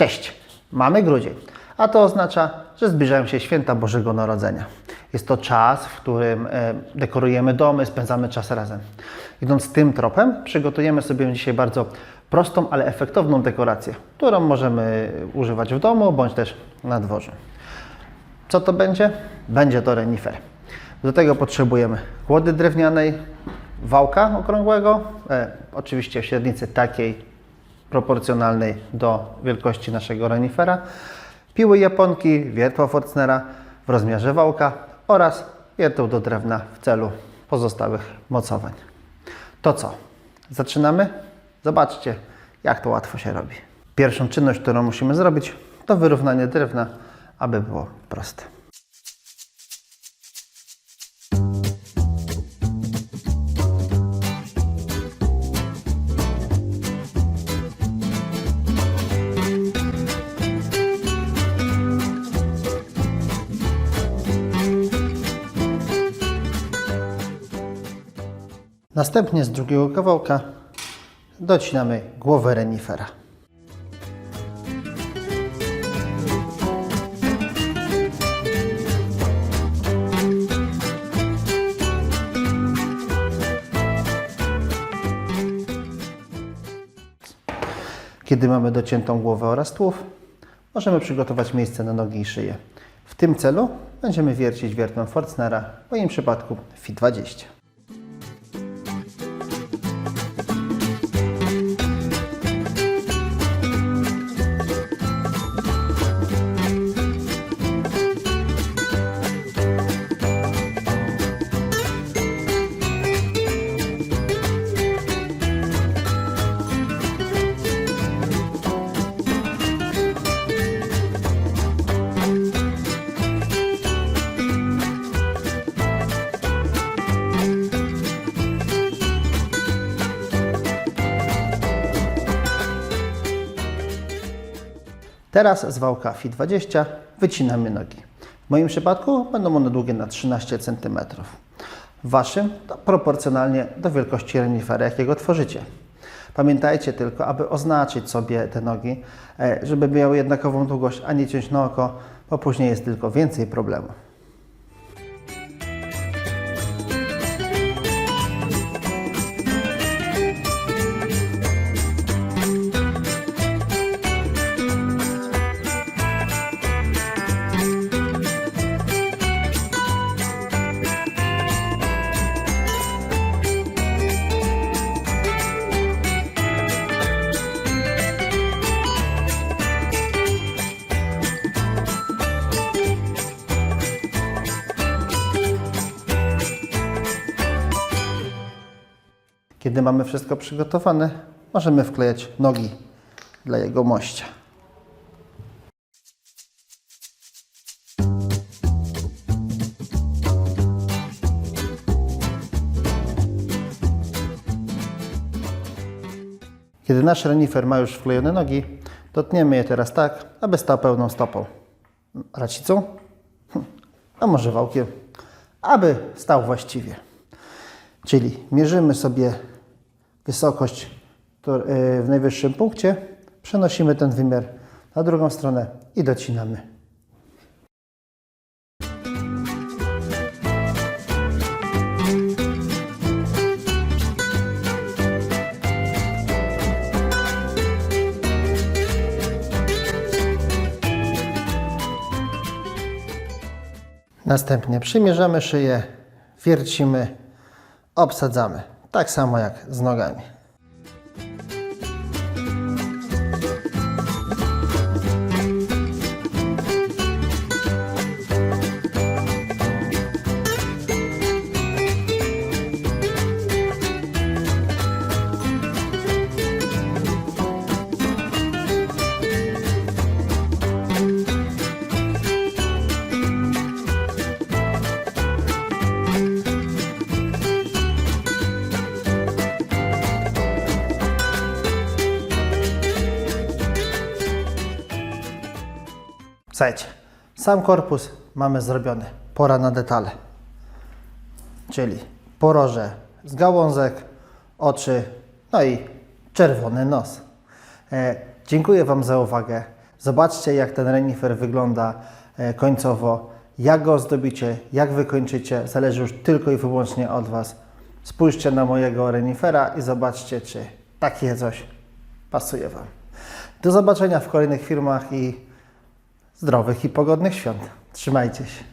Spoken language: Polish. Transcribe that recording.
Cześć, mamy grudzień, a to oznacza, że zbliżają się święta Bożego Narodzenia. Jest to czas, w którym e, dekorujemy domy, spędzamy czas razem. Idąc tym tropem, przygotujemy sobie dzisiaj bardzo prostą, ale efektowną dekorację, którą możemy używać w domu bądź też na dworze. Co to będzie? Będzie to renifer. Do tego potrzebujemy kłody drewnianej, wałka okrągłego, e, oczywiście w średnicy takiej proporcjonalnej do wielkości naszego renifera, piły japonki, wiertła Forstnera w rozmiarze wałka oraz wierteł do drewna w celu pozostałych mocowań. To co? Zaczynamy? Zobaczcie, jak to łatwo się robi. Pierwszą czynność, którą musimy zrobić, to wyrównanie drewna, aby było proste. Następnie z drugiego kawałka docinamy głowę renifera. Kiedy mamy dociętą głowę oraz tułów, możemy przygotować miejsce na nogi i szyję. W tym celu będziemy wiercić wiertłem Forstnera, w moim przypadku FI20. Teraz z wałka FI 20 wycinamy nogi. W moim przypadku będą one długie na 13 cm. W Waszym to proporcjonalnie do wielkości renifera, jakiego tworzycie. Pamiętajcie tylko, aby oznaczyć sobie te nogi, e, żeby miały jednakową długość, a nie ciąć na oko, bo później jest tylko więcej problemów. Kiedy mamy wszystko przygotowane, możemy wklejać nogi dla jego mościa. Kiedy nasz renifer ma już wklejone nogi, dotniemy je teraz tak, aby stał pełną stopą. Racicą? Hm, A może wałkiem? Aby stał właściwie. Czyli mierzymy sobie wysokość yy, w najwyższym punkcie, przenosimy ten wymiar na drugą stronę i docinamy. Następnie przymierzamy szyję, wiercimy, obsadzamy. Tak samo jak z nogami. Słuchajcie, sam korpus mamy zrobiony. Pora na detale. Czyli poroże z gałązek, oczy, no i czerwony nos. E, dziękuję Wam za uwagę. Zobaczcie, jak ten renifer wygląda e, końcowo. Jak go zdobicie, jak wykończycie, zależy już tylko i wyłącznie od Was. Spójrzcie na mojego renifera i zobaczcie, czy takie coś pasuje Wam. Do zobaczenia w kolejnych filmach i zdrowych i pogodnych świąt. Trzymajcie się.